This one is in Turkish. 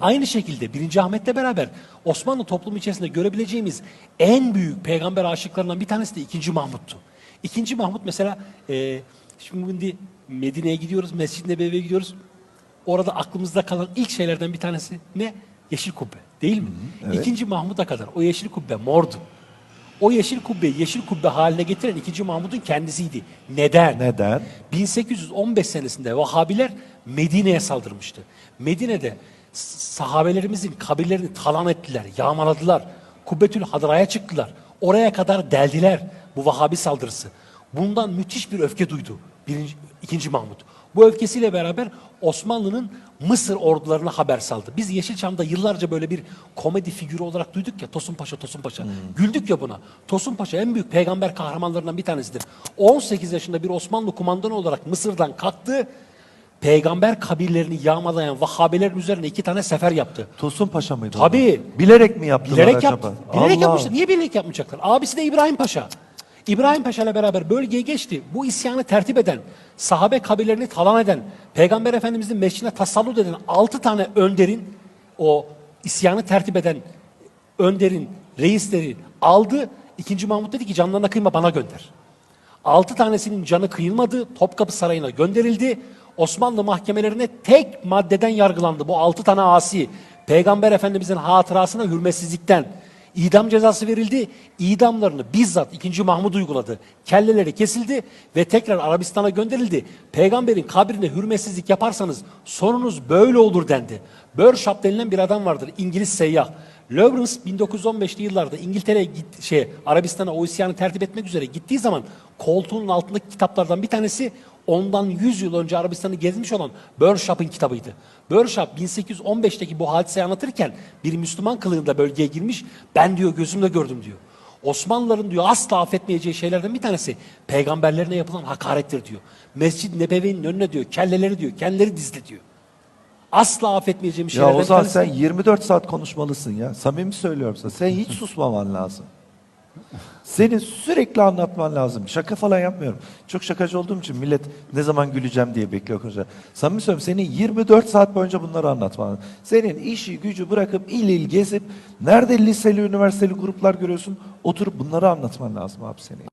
Aynı şekilde 1. Ahmet'le beraber Osmanlı toplumu içerisinde görebileceğimiz en büyük peygamber aşıklarından bir tanesi de 2. Mahmut'tu. 2. Mahmut mesela e, şimdi Medine'ye gidiyoruz, Mescid-i Nebevi'ye gidiyoruz. Orada aklımızda kalan ilk şeylerden bir tanesi ne? Yeşil kubbe değil mi? evet. 2. Mahmut'a kadar o yeşil kubbe mordu. O yeşil kubbeyi yeşil kubbe haline getiren 2. Mahmut'un kendisiydi. Neden? Neden? 1815 senesinde Vahabiler Medine'ye saldırmıştı. Medine'de sahabelerimizin kabirlerini talan ettiler, yağmaladılar. Kubbetül Hadra'ya çıktılar. Oraya kadar deldiler bu Vahabi saldırısı. Bundan müthiş bir öfke duydu birinci, ikinci Mahmut. Bu öfkesiyle beraber Osmanlı'nın Mısır ordularına haber saldı. Biz Yeşilçam'da yıllarca böyle bir komedi figürü olarak duyduk ya Tosun Paşa, Tosun Paşa. Güldük ya buna. Tosun Paşa en büyük peygamber kahramanlarından bir tanesidir. 18 yaşında bir Osmanlı kumandanı olarak Mısır'dan kalktı. Peygamber kabirlerini yağmalayan Vahhabilerin üzerine iki tane sefer yaptı. Tosun Paşa mıydı? Tabii. onlar? Bilerek mi yaptılar Bilerek acaba? yaptı. Bilerek Allah. yapmışlar. Niye bilerek yapmayacaklar? Abisi de İbrahim Paşa. İbrahim Paşa ile beraber bölgeye geçti. Bu isyanı tertip eden, sahabe kabirlerini talan eden, Peygamber Efendimizin meşrine tasallut eden altı tane önderin, o isyanı tertip eden önderin, reisleri aldı. İkinci Mahmut dedi ki canlarına kıyma bana gönder. Altı tanesinin canı kıyılmadı. Topkapı Sarayı'na gönderildi. Osmanlı mahkemelerine tek maddeden yargılandı. Bu altı tane asi. Peygamber Efendimizin hatırasına hürmetsizlikten idam cezası verildi. İdamlarını bizzat 2. Mahmud uyguladı. Kelleleri kesildi ve tekrar Arabistan'a gönderildi. Peygamberin kabrine hürmetsizlik yaparsanız sonunuz böyle olur dendi. Börşap denilen bir adam vardır. İngiliz seyyah. Lawrence 1915'li yıllarda İngiltere'ye git, şey Arabistan'a o isyanı tertip etmek üzere gittiği zaman koltuğunun altındaki kitaplardan bir tanesi ondan 100 yıl önce Arabistan'ı gezmiş olan Börşap'ın kitabıydı. Börşap 1815'teki bu hadiseyi anlatırken bir Müslüman kılığında bölgeye girmiş. Ben diyor gözümle gördüm diyor. Osmanlıların diyor asla affetmeyeceği şeylerden bir tanesi peygamberlerine yapılan hakarettir diyor. Mescid-i Nebevi'nin önüne diyor kelleleri diyor kendileri dizdi diyor. Asla affetmeyeceğim Ya şeylerden o bir zaman tanesi. sen 24 saat konuşmalısın ya. Samimi söylüyorum sana. Sen hiç susmaman lazım. Senin sürekli anlatman lazım. Şaka falan yapmıyorum. Çok şakacı olduğum için millet ne zaman güleceğim diye bekliyor konuşacak. Samimi söylüyorum senin 24 saat boyunca bunları anlatman lazım. Senin işi gücü bırakıp il il gezip nerede liseli üniversiteli gruplar görüyorsun oturup bunları anlatman lazım abi senin.